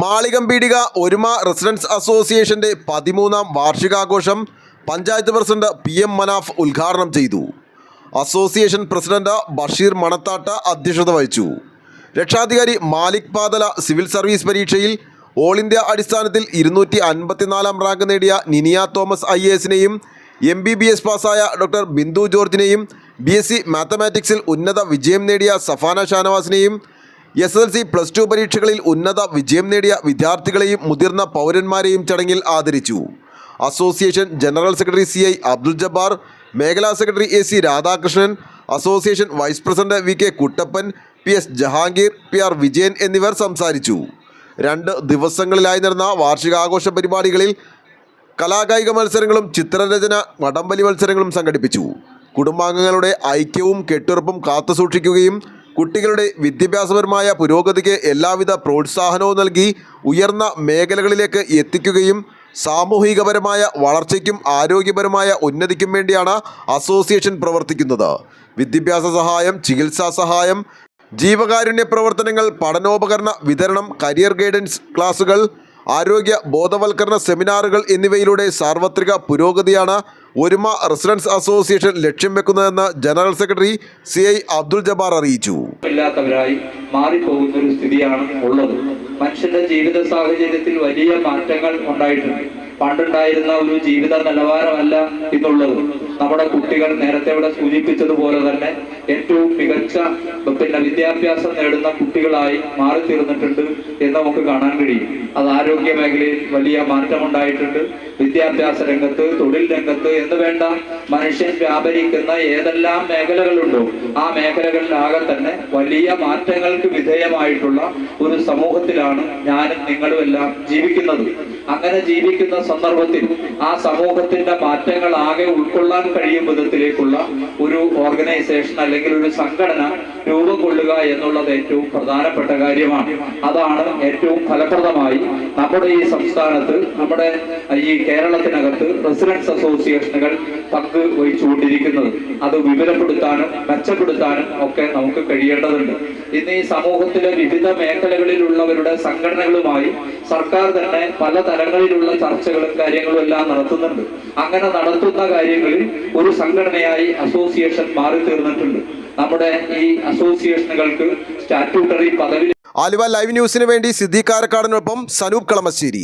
മാളികമ്പീടിക ഒരുമ റെസിഡൻസ് അസോസിയേഷന്റെ പതിമൂന്നാം വാർഷികാഘോഷം panchayat president P M Manaf ഉദ്ഘാടനം ചെയ്തു. അസോസിയേഷൻ പ്രസിഡന്റ് ബഷീർ മണത്താട്ട അധ്യക്ഷത വഹിച്ചു. രക്ഷാധികാരി മാലിക് പാതല സിവിൽ സർവീസ് പരീക്ഷയിൽ ഓൾ ഇന്ത്യ അടിസ്ഥാനത്തിൽ ഇരുന്നൂറ്റി അൻപത്തിനാലാം റാങ്ക് നേടിയ നിനിയ തോമസ് ഐ എസിനെയും എം ബി ബി എസ് പാസ്സായ ഡോക്ടർ ബിന്ദു ജോർജിനെയും ബി എസ് സി മാത്തമാറ്റിക്സിൽ ഉന്നത വിജയം നേടിയ Safana ഷാനവാസിനെയും S L C plus two പരീക്ഷകളിൽ ഉന്നത വിജയം നേടിയ വിദ്യാർത്ഥികളെയും മുതിർന്ന പൗരന്മാരെയും ചടങ്ങിൽ ആദരിച്ചു. Association general secretary C I Abdul Jabbar മേഖലാ secretary A C Radhakrishnan association vice president V K Kuttappan P S Jahangir P R Vijayan എന്നിവർ സംസാരിച്ചു. രണ്ട് ദിവസങ്ങളിലായി നടന്ന വാർഷികാഘോഷ പരിപാടികളിൽ കലാകായിക മത്സരങ്ങളും ചിത്രരചന വടംവലി മത്സരങ്ങളും സംഘടിപ്പിച്ചു. കുടുംബാംഗങ്ങളുടെ ഐക്യവും കെട്ടുറപ്പും കാത്തുസൂക്ഷിക്കുകയും കുട്ടികളുടെ വിദ്യാഭ്യാസപരമായ പുരോഗതിക്ക് എല്ലാവിധ പ്രോത്സാഹനവും നൽകി ഉയർന്ന മേഖലകളിലേക്ക് എത്തിക്കുകയും സാമൂഹികപരമായ വളർച്ചയ്ക്കും ആരോഗ്യപരമായ ഉന്നതിക്കും വേണ്ടിയാണ് അസോസിയേഷൻ പ്രവർത്തിക്കുന്നത്. വിദ്യാഭ്യാസ സഹായം ചികിത്സാ സഹായം ജീവകാരുണ്യ പ്രവർത്തനങ്ങൾ പഠനോപകരണ വിതരണം കരിയർ ഗൈഡൻസ് ക്ലാസുകൾ ആരോഗ്യ ബോധവൽക്കരണ സെമിനാറുകൾ എന്നിവയിലൂടെ സാർവത്രിക പുരോഗതിയാണ് ഒരുമ റെസിഡൻസ് അസോസിയേഷൻ ലക്ഷ്യം വെക്കുന്നതെന്ന് general secretary C I Abdul Jabbar അറിയിച്ചു. ഇല്ലാത്തവരായി മാറിപ്പോകുന്ന ഒരു സ്ഥിതിയാണ് ഉള്ളത്. മനുഷ്യന്റെ ജീവിത സാഹചര്യത്തിൽ വലിയ മാറ്റങ്ങൾ ഉണ്ടായിട്ടുണ്ട്. പണ്ടുണ്ടായിരുന്ന ഒരു ജീവിത നിലവാരമല്ല ഇന്നുള്ളത്. നമ്മുടെ കുട്ടികൾ നേരത്തെ ഇവിടെ സൂചിപ്പിച്ചതുപോലെ തന്നെ ഏറ്റവും മികച്ച പിന്നെ വിദ്യാഭ്യാസം നേടുന്ന കുട്ടികളായി മാറി തീർന്നിട്ടുണ്ട് എന്ന് നമുക്ക് കാണാൻ കഴിയും. അത് ആരോഗ്യ മേഖലയിൽ വലിയ മാറ്റമുണ്ടായിട്ടുണ്ട്. വിദ്യാഭ്യാസ രംഗത്ത് തൊഴിൽ രംഗത്ത് എന്ന് വേണ്ട മനുഷ്യൻ വ്യാപരിക്കുന്ന ഏതെല്ലാം മേഖലകളുണ്ടോ ആ മേഖലകളിലാകെ തന്നെ വലിയ മാറ്റങ്ങൾക്ക് വിധേയമായിട്ടുള്ള ഒരു സമൂഹത്തിലാണ് ഞാനും നിങ്ങളും എല്ലാം ജീവിക്കുന്നത്. അങ്ങനെ ജീവിക്കുന്ന സന്ദർഭത്തിൽ ആ സമൂഹത്തിന്റെ മാറ്റങ്ങൾ ആകെ ഉൾക്കൊള്ളാൻ കഴിയും വിധത്തിലേക്കുള്ള ഒരു ഓർഗനൈസേഷൻ അല്ലെങ്കിൽ ഒരു സംഘടന രൂപം കൊള്ളുക എന്നുള്ളത് ഏറ്റവും പ്രധാനപ്പെട്ട കാര്യമാണ്. അതാണ് ഏറ്റവും ഫലപ്രദമായി നമ്മുടെ ഈ സംസ്ഥാനത്ത് നമ്മുടെ ഈ കേരളത്തിനകത്ത് റെസിഡൻസ് അസോസിയേഷനുകൾ പങ്ക് വഹിച്ചുകൊണ്ടിരിക്കുന്നത്. അത് വിപുലപ്പെടുത്താനും മെച്ചപ്പെടുത്താനും ഒക്കെ നമുക്ക് കഴിയേണ്ടതുണ്ട്. ഇന്ന് ഈ സമൂഹത്തിലെ വിവിധ മേഖലകളിലുള്ളവരുടെ സംഘടനകളുമായി സർക്കാർ തന്നെ പല തലങ്ങളിലുള്ള ചർച്ചകളും കാര്യങ്ങളും എല്ലാം നടത്തുന്നുണ്ട്. അങ്ങനെ നടത്തുന്ന കാര്യങ്ങളിൽ ഒരു സംഘടനയായി അസോസിയേഷൻ മാറി തീർന്നിട്ടുണ്ട് നമ്മുടെ ഈ അസോസിയേഷനുകൾക്ക് സ്റ്റാറ്റ്യൂട്ടറി പദവി ആലുവ ലൈവ് ന്യൂസിന് വേണ്ടി സിദ്ദീഖ് കാരക്കാടിനൊപ്പം സനൂപ് കളമശ്ശേരി.